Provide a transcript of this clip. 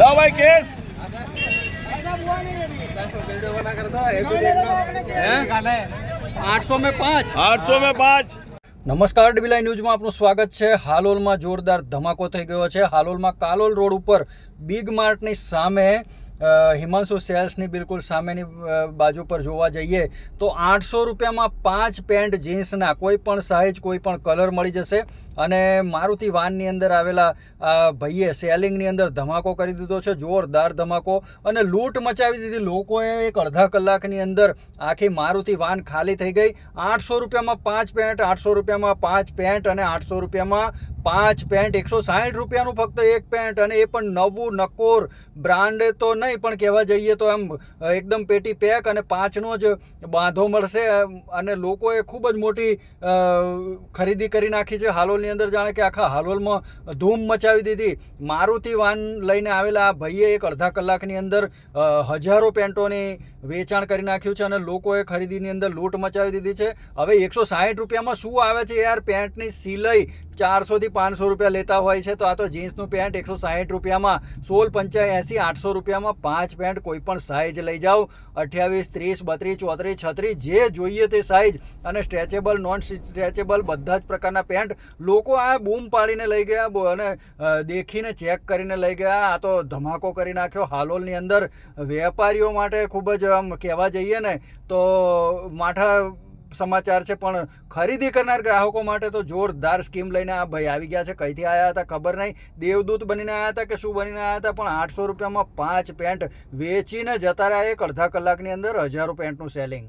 લો ભાઈ કેસ. આઠસો મેં પાંચ. આઠસો મેં પાંચ નમસ્કાર ડીબીલાઈ ન્યૂઝમાં આપનું સ્વાગત છે. હાલોલમાં જોરદાર ધમાકો થઈ ગયો છે. હાલોલમાં કાલોલ રોડ ઉપર બિગ માર્ટની સામે હિમાંશુ સેલ્સની બિલકુલ સામેની બાજુ પર જોવા જઈએ તો આઠસો રૂપિયામાં પાંચ પેન્ટ જીન્સના કોઈ પણ સાઇઝ કોઈ પણ કલર મળી જશે. અને મારુતિ વાનની અંદર આવેલા ભાઈએ સેલિંગની અંદર ધમાકો કરી દીધો છે, જોરદાર ધમાકો. અને લૂંટ મચાવી દીધી. લોકોએ એક અડધા કલાકની અંદર આખી મારુતિ વાન ખાલી થઈ ગઈ. આઠસો રૂપિયામાં પાંચ પેન્ટ, આઠસો રૂપિયામાં પાંચ પેન્ટ અને આઠસો રૂપિયામાં પાંચ પેન્ટ. એકસો સાઠ રૂપિયાનું ફક્ત એક પેન્ટ અને એ પણ નવું નકોર બ્રાન્ડ તો નહીં પણ કહેવા જઈએ તો એમ એકદમ પેટી પેક અને પાંચનો જ બાંધો મળશે અને લોકોએ ખૂબ જ મોટી ખરીદી કરી નાખી છે. હાલોલની અંદર જાણે કે આખા હાલોલમાં ધૂમ મચાવી દીધી. મારુતિ વાન લઈને આવેલા આ ભાઈએ એક અડધા કલાકની અંદર હજારો પેન્ટોની વેચાણ કરી નાખ્યું છે અને લોકોએ ખરીદીની અંદર લૂંટ મચાવી દીધી છે. હવે એકસો સાઠ રૂપિયામાં શું આવે છે યાર? પેન્ટની સિલાઈ ચારસોથી પાંચસો રૂપિયા લેતા હોય છે, તો આ તો જીન્સનું પેન્ટ એકસો સાઠ રૂપિયામાં સોળ પંચ્યાસી આઠસો રૂપિયામાં પાંચ પેન્ટ કોઈ પણ સાઇઝ લઈ જાઓ. અઠ્યાવીસ, ત્રીસ, બત્રીસ, ચોત્રીસ, છત્રીસ, જે જોઈએ તે સાઇઝ અને સ્ટ્રેચેબલ નોન સ્ટ્રેચેબલ બધા જ પ્રકારના પેન્ટ લોકો આ બૂમ પાડીને લઈ ગયા અને દેખીને ચેક કરીને લઈ ગયા. આ તો ધમાકો કરી નાખ્યો હાલોલની અંદર. વેપારીઓ માટે ખૂબ જ આમ કહેવા જઈએ ને, તો માઠા સમાચાર છે, પણ ખરીદી કરનાર ગ્રાહકો માટે તો જોરદાર સ્કીમ લઈને આ ભાઈ આવી ગયા છે. કઈથી આવ્યા હતા ખબર નહીં. દેવદૂત બનીને આવ્યા હતા કે શું બનીને આવ્યા હતા, પણ આઠસો રૂપિયામાં પાંચ પેન્ટ વેચીને જતા રહ્યા એક અડધા કલાકની અંદર હજારો પેન્ટનું સેલિંગ.